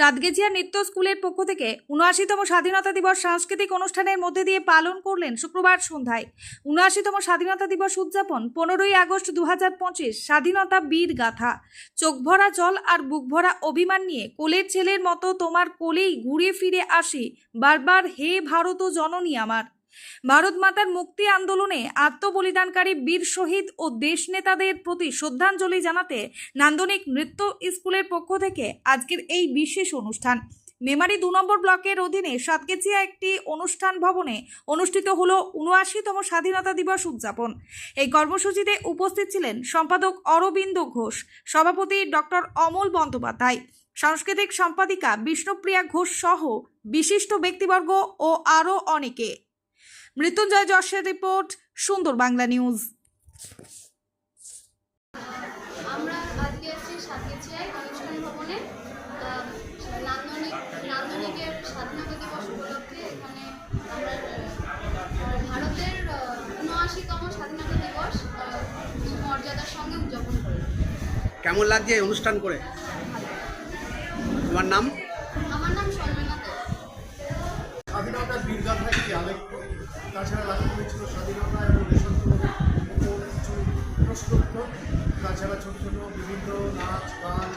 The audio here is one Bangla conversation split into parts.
সাতগেছিয়া নৃত্য স্কুলের পক্ষ থেকে উনআশিতম স্বাধীনতা দিবস সাংস্কৃতিক অনুষ্ঠানের মধ্যে দিয়ে পালন করলেন শুক্রবার সন্ধ্যায়। উনআশিতম স্বাধীনতা দিবস উদযাপন পনেরোই আগস্ট দু স্বাধীনতা বীর গাথা। চোখ ভরা জল আর বুক ভরা অভিমান নিয়ে কোলের ছেলের মতো তোমার কোলেই ঘুরে ফিরে আসি, বারবার হে ভারত জননী আমার। ভারত মাতার মুক্তি আন্দোলনে আত্মবলিদানকারী বীর শহীদ ও দেশ নেতাদের প্রতি শ্রদ্ধাঞ্জলি জানাতে নান্দনিক নৃত্য স্কুলের পক্ষ থেকে আজকের এই বিশেষ অনুষ্ঠান। মেমারি দু নম্বর ব্লকের অধীনে সাতকেচিয়া একটি অনুষ্ঠান ভবনে অনুষ্ঠিত হলো উনআশিতম স্বাধীনতা দিবস উদযাপন। এই কর্মসূচিতে উপস্থিত ছিলেন সম্পাদক অরবিন্দ ঘোষ, সভাপতি ডক্টর অমল বন্দ্যোপাধ্যায়, সাংস্কৃতিক সম্পাদিকা বিষ্ণুপ্রিয়া ঘোষ সহ বিশিষ্ট ব্যক্তিবর্গ ও আরও অনেকে। মৃত্যুঞ্জয় যশের রিপোর্ট সুন্দর বাংলা নিউজ। আমরা আজকে এসেছি সাতগেছিয়ায় অনুষ্ঠান ভবনে। নান্দনিক নান্দনিকের স্বাধীনতা দিবস উপলক্ষে এখানে আমরা ভারতের উনআশিতম স্বাধীনতা দিবস মর্যাদার সঙ্গে উদযাপন করি কেমন লাগছে এই অনুষ্ঠান করে? তোমার নাম? আমার নাম দে স্বাধীনতার বীরগাথা একটি আলেখ্য। তাছাড়া লেখা হয়েছিল স্বাধীনতা এবং দেশাত্মবোধের কিছু প্রশ্নোত্তর তাছাড়া ছোট ছোট বিভিন্ন নাচ, গান,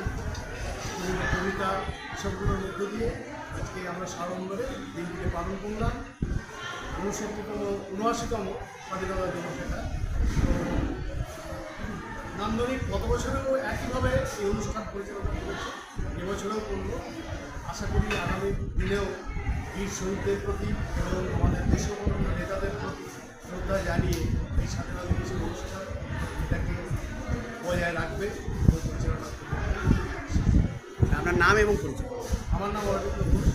বিভিন্ন কবিতা, এসবগুলোর মধ্য দিয়ে আজকে আমরা সাড়ম্বরে দিনটিকে পালন করলাম। উনসত্তরতম উনআশিতম স্বাধীনতা দিবস এটা। নান্দনিক গত বছরেও একইভাবে এই অনুষ্ঠান পরিচালনা করেছে, এবছরেও করব। আশা করি আগামী দিনেও বীর শহীদদের প্রতি এবং আমাদের দেশবন্ধু নেতাদের প্রতি শ্রদ্ধা জানিয়ে এই স্বাধীনতা দিবসের অনুষ্ঠান এটাকে বজায় রাখবে এবং পরিচালনা করবে। আপনার নাম এবং পরিচয়। আমার নাম অরবিন্দ ঘোষ